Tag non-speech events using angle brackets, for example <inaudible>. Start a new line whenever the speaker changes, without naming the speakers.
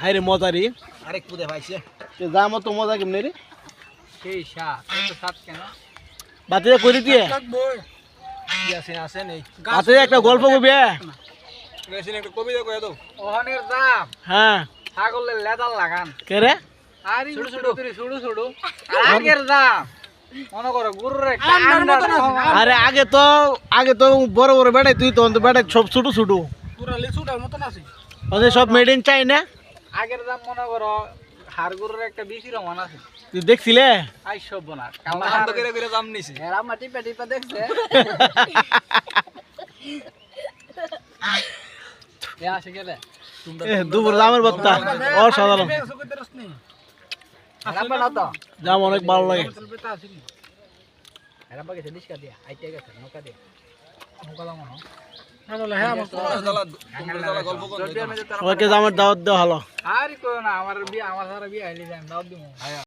High রে মজারি।
আরেক পুদে পাইছে
দাম তো মজা কেমনি রে?
সেই সাত এত সাত কেন?
বাতিতে করে দিয়ে।
কি আছে আছে নেই।
হাতে একটা গল্প করবি
গেছেন একটা কবিতা কয়ে দাও।
ওখানের দাম
হ্যাঁ।
ছাগলের লেদার লাগান।
কে রে?
আরে ছোট ছোট ছোট ছোট আগের দাম মনে
আরে আগে তো আগে তো বড় বড় বেড়াই তুই তো বেড়াই সব ছোট ছোট। সব মেড ইন চাইনা
আগের দাম মনে করো হাড় গরুর একটা বেশি রমান আছে।
তুই দেখছিলে?
আই সব না
কালার তো করে করে দাম নিছে।
এরা মাটি পেটি পা দেখছে। <laughs> এ আসে গেলে।
দুপুর দামের বত্তা অসাধারণ। দাম অনেক ভালো লাগে।
দিয়া আইতে গেছে নৌকা দিয়া।
গল্প করে
সবাইকে দামের দাওয়াত দেওয়া হলো।
আর না আমার বিয়ে আমার সারা বিয়ে আইলি যান দাওয়াত দিমু